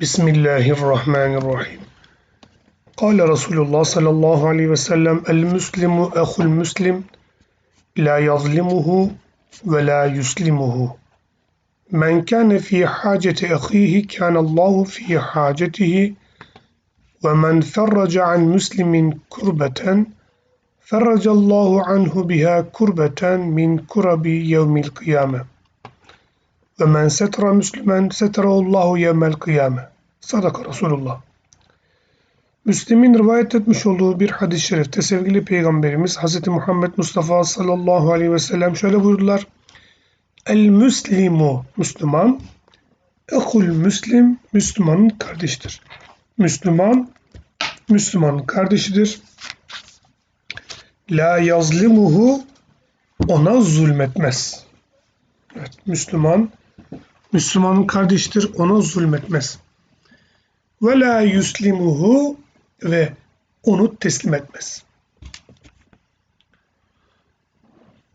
بسم الله الرحمن الرحيم. قال رسول الله صلى الله عليه وسلم المسلم أخو المسلم لا يظلمه ولا يسلمه. من كان في حاجة أخيه كان الله في حاجته ومن فرج عن مسلم كربة فرج الله عنه بها كربة من كرب يوم القيامة. Ve men setra müslümen setrahullahu yevmel kıyame. Sadaka Resulullah. Müslim'in rivayet etmiş olduğu bir hadis-i şerifte sevgili Peygamberimiz Hz. Muhammed Mustafa sallallahu aleyhi ve sellem şöyle buyurdular. El Müslimu Müslüman, Ekul Müslim Müslümanın kardeşidir. Müslüman, Müslümanın kardeşidir. La yazlimuhu ona zulmetmez. Evet, Müslüman Müslümanın kardeşidir, ona zulmetmez. Ve la yuslimuhu ve onu teslim etmez.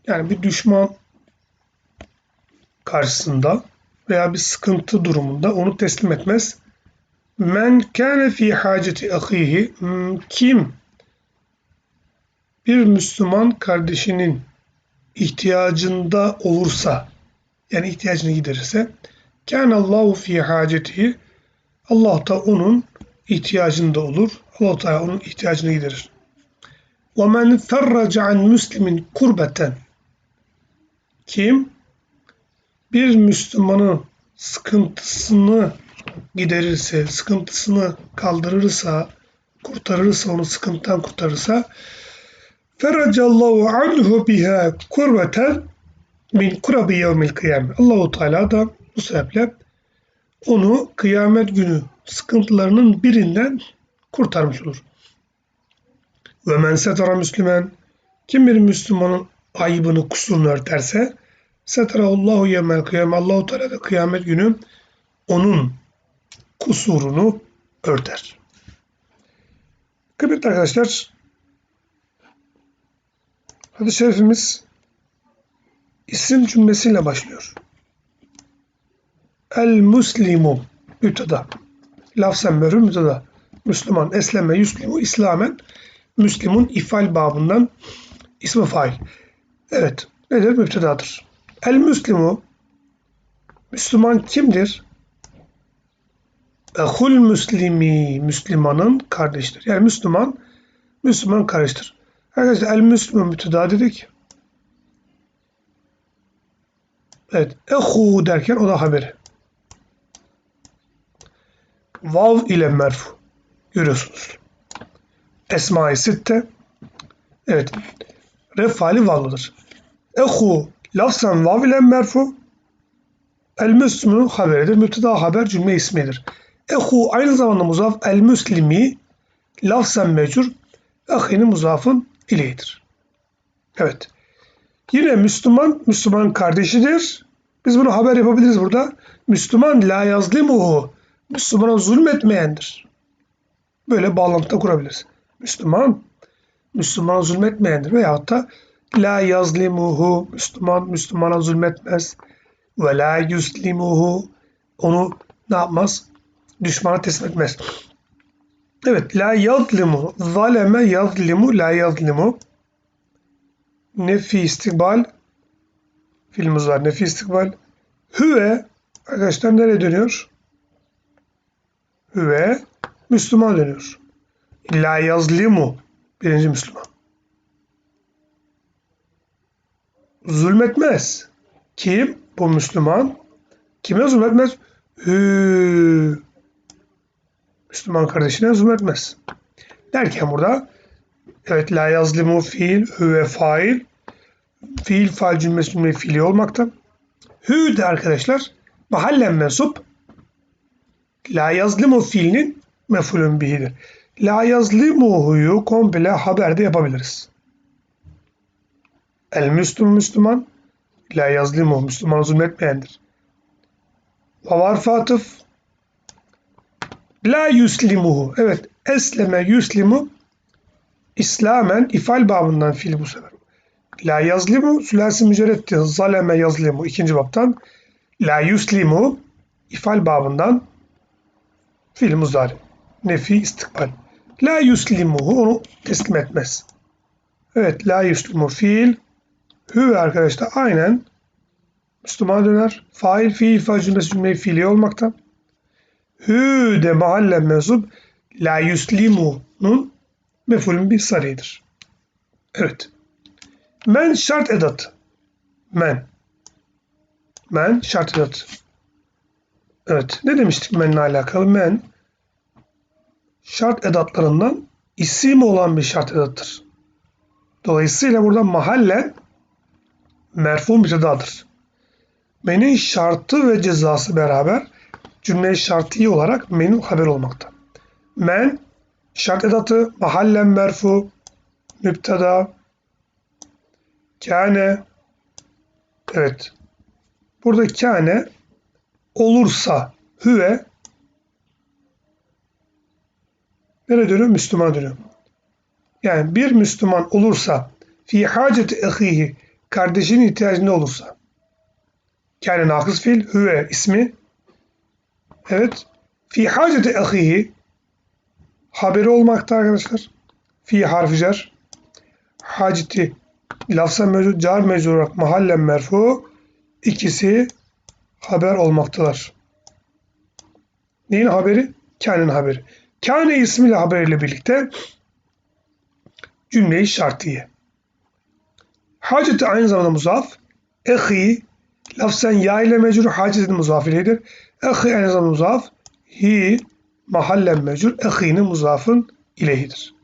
Yani bir düşman karşısında veya bir sıkıntı durumunda onu teslim etmez. Men kâne fî haceti ahihi kim bir Müslüman kardeşinin ihtiyacında olursa yani ihtiyacını giderirse kâne Allahu fî hacetihi Allah da onun ihtiyacında olur. Allah Teala onun ihtiyacını giderir. Ve men ferraca an muslimin kurbeten kim bir Müslümanın sıkıntısını giderirse, sıkıntısını kaldırırsa, kurtarırsa, onu sıkıntıdan kurtarırsa ferracallahu anhu biha kurbeten min kurabi yevmil kıyame. Allahu Teala da bu sebeple onu kıyamet günü sıkıntılarının birinden kurtarmış olur. Ve men setara Müslüman kim bir Müslümanın ayıbını kusurunu örterse setarallahu yevmel kıyame Allahu Teala da kıyamet günü onun kusurunu örter. Kıymetli arkadaşlar hadis-i şerifimiz isim cümlesiyle başlıyor. El muslimu mütada. Lafzen mörü mütada. Müslüman, esleme, yüslimu, islamen, Müslimun ifal babından ismi fail. Evet, nedir? Müptedadır. El müslimu, Müslüman kimdir? Ehul müslimi, Müslümanın kardeştir. Yani Müslüman, Müslüman kardeştir. Arkadaşlar el müslüman müpteda dedik. Evet, ehu derken o da haberi. Vav ile merfu. Görüyorsunuz. Esma-i Sitte. Evet. Refali vavlıdır. Ehu lafzen vav ile merfu. El müslümü haberidir. Müpteda haber cümle ismidir. Ehu aynı zamanda muzaf el müslimi lafzen mecur ahinin muzafın ileydir. Evet. Yine Müslüman, Müslüman kardeşidir. Biz bunu haber yapabiliriz burada. Müslüman la yazlimuhu. Müslümana zulmetmeyendir. Böyle bağlantıda kurabiliriz. Müslüman, Müslümana zulmetmeyendir. Veyahut da la yazlimuhu. Müslüman, Müslümana zulmetmez. Ve la yuslimuhu. Onu ne yapmaz? Düşmana teslim etmez. Evet, la yazlimu. Zaleme yazlimu, la yazlimu. Nefi istikbal. Filmimiz var. Nefi istikbal. Hüve. Arkadaşlar nereye dönüyor? Hüve. Müslüman dönüyor. La yazlimu. Birinci Müslüman. Zulmetmez. Kim? Bu Müslüman. Kime zulmetmez? Hü. Müslüman kardeşine zulmetmez. Derken burada evet la yazlimu fiil hüve fail fiil fail cümlesi cümle fiili olmakta. Hü de arkadaşlar mahallen mensup la yazlimu fiilinin mefulün bihidir. La yazlimuhu'yu komple haberde yapabiliriz. El müslüm Müslüman la yazlimu Müslüman zulmetmeyendir. Ve var fatıf La yuslimuhu. Evet. Esleme yuslimu İslamen ifal babından fiil bu sefer. La yazlimu sülasi mücerretti. Zaleme yazlimu ikinci babtan. La yuslimu ifal babından Fiil muzari. Nefi istikbal. La yuslimuhu onu teslim etmez. Evet la yuslimu fiil. Hüve arkadaşlar aynen Müslüman döner. Fail fiil fail cümlesi cümleyi fiili olmakta. Hü de mahalle mensup la yuslimu'nun mefulün bir sarıdır. Evet. Men şart edat. Men. Men şart edat. Evet. Ne demiştik menle alakalı? Men şart edatlarından isim olan bir şart edattır. Dolayısıyla burada mahallen merfu mütedadır. Men'in şartı ve cezası beraber cümle şartı olarak men'in haber olmakta. Men şart edatı mahallen merfu müpteda kâne evet burada kâne olursa hüve nereye dönüyor? Müslüman dönüyor. Yani bir Müslüman olursa fi haceti ehihi kardeşinin ihtiyacında olursa yani nakıs fiil hüve ismi evet fi haceti ehihi haberi olmakta arkadaşlar. Fi harfi cer haceti lafza mevcut car mevcut olarak mahallen merfu ikisi haber olmaktalar. Neyin haberi? Kâne'nin haberi. Kâne ismiyle haberiyle birlikte cümleyi şartiye. Haceti aynı zamanda muzaf. Ehi lafzen ya ile mecrur hacetin muzaf iledir. Ehi aynı zamanda muzaf. Hi mahallen mecrur. Ehi'nin muzafın ilehidir.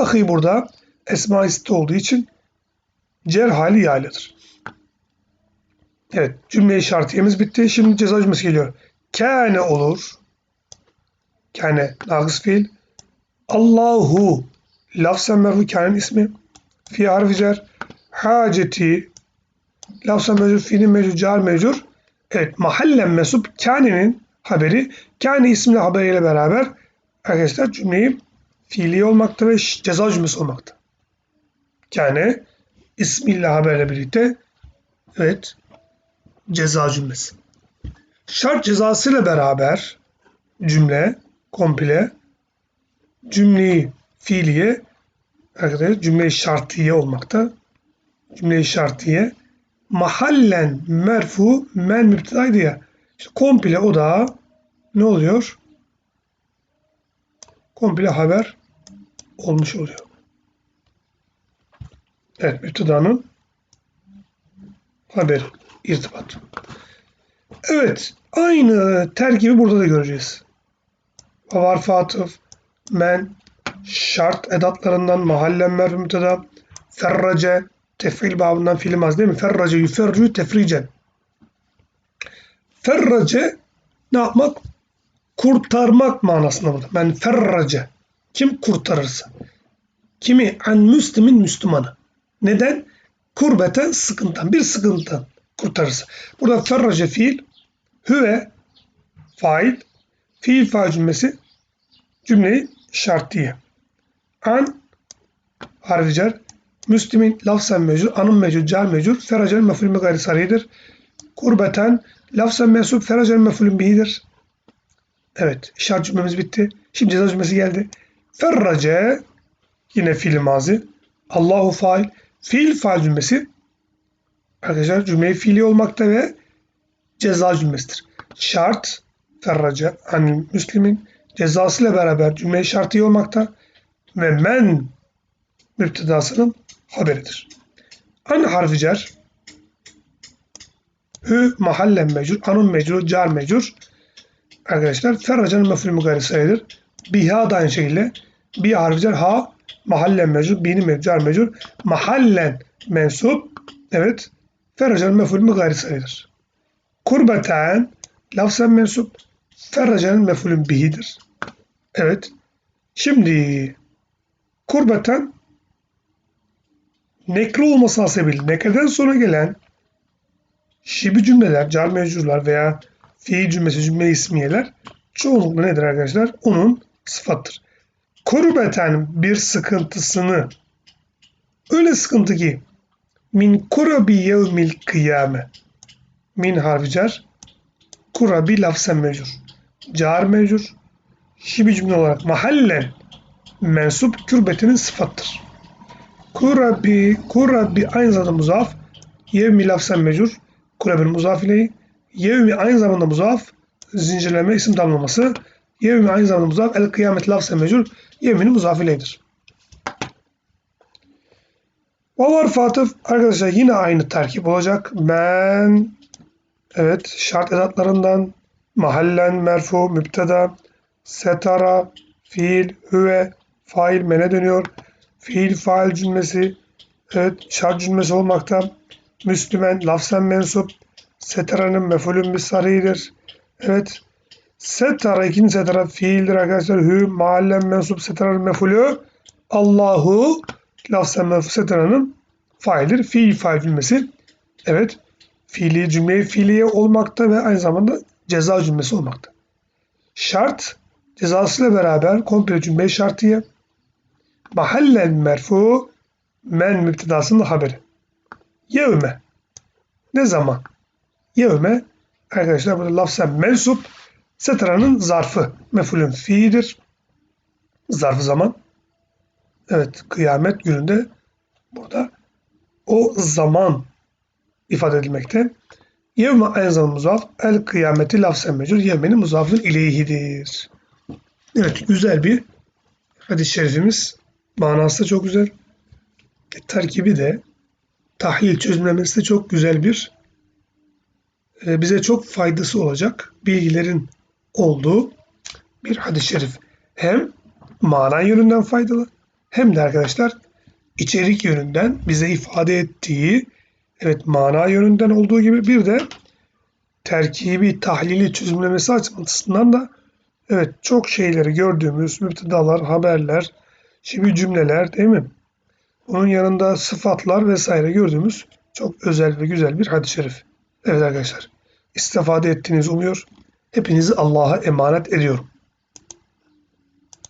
Ehi burada esma isti olduğu için cer hali yaylıdır. Evet cümle şartiyemiz bitti. Şimdi ceza cümlesi geliyor. Kâne olur. Kâne nagıs fiil. Allahu lafzen merfu kânenin ismi. Fi harfi cer. Haceti lafzen mecur fiilin mecur car mecur. Evet mahallen mesup kânenin haberi. Kâne isimli haberiyle beraber arkadaşlar cümleyi fiili olmakta ve ceza cümlesi olmakta. Kâne ismiyle haberle birlikte evet ceza cümlesi. Şart cezasıyla beraber cümle komple cümleyi fiiliye arkadaşlar cümle şartiye olmakta. Cümle şartiye mahallen merfu men müptedaydı ya. İşte komple o da ne oluyor? Komple haber olmuş oluyor. Evet, müptedanın haberi, irtibat. Evet, aynı terkibi burada da göreceğiz. Var fatıf, men, şart edatlarından mahallen merfu müpteda, ferrace, tefil babından fiil az değil mi? Ferrace yüferrü tefricen. Ferrace ne yapmak? Kurtarmak manasında burada. Ben ferrace. Kim kurtarırsa. Kimi? An müslimin Müslümanı. Neden? Kurbeten sıkıntıdan, bir sıkıntıdan kurtarırsa. Burada ferrace fiil, hüve fail, fiil fail cümlesi cümleyi şartiye. An harfi cer, Müslimin lafzen mecur, anın mecur, car mecur, feracen mefulün gayri sarıdır. Kurbeten lafzen mensup, feracen mefulün bihidir. Evet, şart cümlemiz bitti. Şimdi ceza cümlesi geldi. Ferrace yine fiil mazi. Allahu fail. Fiil fail cümlesi arkadaşlar cümleyi fiili olmakta ve ceza cümlesidir. Şart ferrace hani Müslim'in cezasıyla beraber cümleyi şartı olmakta ve men müptedasının haberidir. An harfi cer hü mahallen mecur, anun mecur, car mecur arkadaşlar ferracanın mefulü gayri sayılır. Biha da aynı şekilde bir harfi ha mahallen mecur, bini mecur, car mecur mahallen mensup evet ferracanın mefulü gayri sayılır. Kurbeten lafzen mensup ferracanın mefulün bihidir. Evet. Şimdi kurbeten nekre olması hasebiyle nekreden sonra gelen şibi cümleler, car mevcurlar veya fiil cümlesi cümle ismiyeler çoğunlukla nedir arkadaşlar? Onun sıfattır. Kurbeten bir sıkıntısını öyle sıkıntı ki min kurabi yevmil kıyame min harfi car kurabi lafzen mevcur car mevcur Şibi cümle olarak mahallen mensup kürbetinin sıfattır. Kurabbi, kurabbi aynı zamanda muzaf. Yevmi lafzen mecur. Kurabin muzaf ileyi. Yevmi aynı zamanda muzaf. Zincirleme isim tamlaması. Yevmi aynı zamanda muzaf. El kıyamet lafzen mecur. Yevminin muzaf ileydir. Vavar fatıf arkadaşlar yine aynı terkip olacak. Men evet şart edatlarından mahallen merfu müpteda setara fiil hüve fail mene dönüyor. Fiil fail cümlesi evet şart cümlesi olmakta. Müslümen lafzen mensup setara'nın mefulün bir. Evet setara ikinci setara fiildir arkadaşlar. Hü mahallen mensup setara'nın mefulü Allahu lafzen mensup setara'nın faildir. Fiil fail cümlesi evet fiili cümle fiiliye olmakta ve aynı zamanda ceza cümlesi olmakta. Şart cezasıyla beraber komple cümle şartiye mahallen merfu men müptedasının haberi. Yevme. Ne zaman? Yevme arkadaşlar burada lafzen mensup setranın zarfı. Mefulün fiidir. Zarfı zaman. Evet kıyamet gününde burada o zaman ifade edilmekte. Yevme aynı zamanda muzaf. El kıyameti lafzen mecur. Yevmenin muzafın ileyhidir. Evet güzel bir hadis-i şerifimiz. Manası da çok güzel. E, terkibi de tahlil çözümlemesi de çok güzel bir e, bize çok faydası olacak bilgilerin olduğu bir hadis-i şerif. Hem mana yönünden faydalı hem de arkadaşlar içerik yönünden bize ifade ettiği evet mana yönünden olduğu gibi bir de terkibi, tahlili çözümlemesi açısından da evet çok şeyleri gördüğümüz müptedalar, haberler, şimdi cümleler değil mi? Onun yanında sıfatlar vesaire gördüğümüz çok özel ve güzel bir hadis-i şerif. Evet arkadaşlar istifade ettiğinizi umuyor. Hepinizi Allah'a emanet ediyorum.